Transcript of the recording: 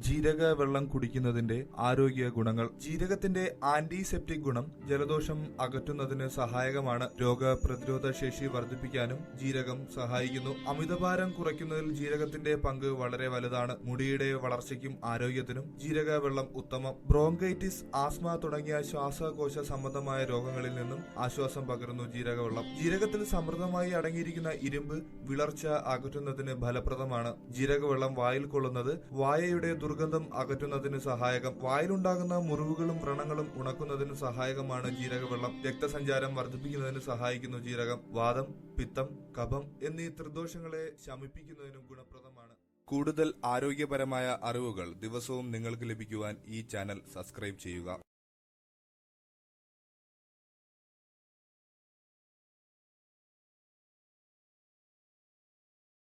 ജീരക വെള്ളം കുടിക്കുന്നതിന്റെ ആരോഗ്യ ഗുണങ്ങൾ. ജീരകത്തിന്റെ ആന്റിസെപ്റ്റിക് ഗുണം ജലദോഷം അകറ്റുന്നതിന് സഹായകമാണ്. രോഗപ്രതിരോധ ശേഷി വർദ്ധിപ്പിക്കാനും ജീരകം സഹായിക്കുന്നു. അമിതഭാരം കുറയ്ക്കുന്നതിൽ ജീരകത്തിന്റെ പങ്ക് വളരെ വലുതാണ്. മുടിയുടെ വളർച്ചയ്ക്കും ആരോഗ്യത്തിനും ജീരക വെള്ളം ഉത്തമം. ബ്രോങ്കൈറ്റിസ് ആസ്മ തുടങ്ങിയ ശ്വാസകോശ സംബന്ധമായ രോഗങ്ങളിൽ നിന്നും ആശ്വാസം പകരുന്നു ജീരകവെള്ളം. ജീരകത്തിൽ സമൃദ്ധമായി അടങ്ങിയിരിക്കുന്ന ഇരുമ്പ് വിളർച്ച അകറ്റുന്നതിന് ഫലപ്രദമാണ്. ജീരകവെള്ളം വായിൽ കൊള്ളുന്നത് വായയുടെ ദുർഗന്ധം അകറ്റുന്നതിന് സഹായകം. വായിലുണ്ടാകുന്ന മുറിവുകളും വ്രണങ്ങളും ഉണക്കുന്നതിന് സഹായകമാണ് ജീരകവെള്ളം. രക്തസഞ്ചാരം വർദ്ധിപ്പിക്കുന്നതിന് സഹായിക്കുന്നു ജീരകം. വാദം പിത്തം കഫം എന്നീ ത്രിദോഷങ്ങളെ ശമിപ്പിക്കുന്നതിനും ഗുണപ്രദമാണ്. കൂടുതൽ ആരോഗ്യപരമായ അറിവുകൾ ദിവസവും നിങ്ങൾക്ക് ലഭിക്കുവാൻ ഈ ചാനൽ സബ്സ്ക്രൈബ് ചെയ്യുക.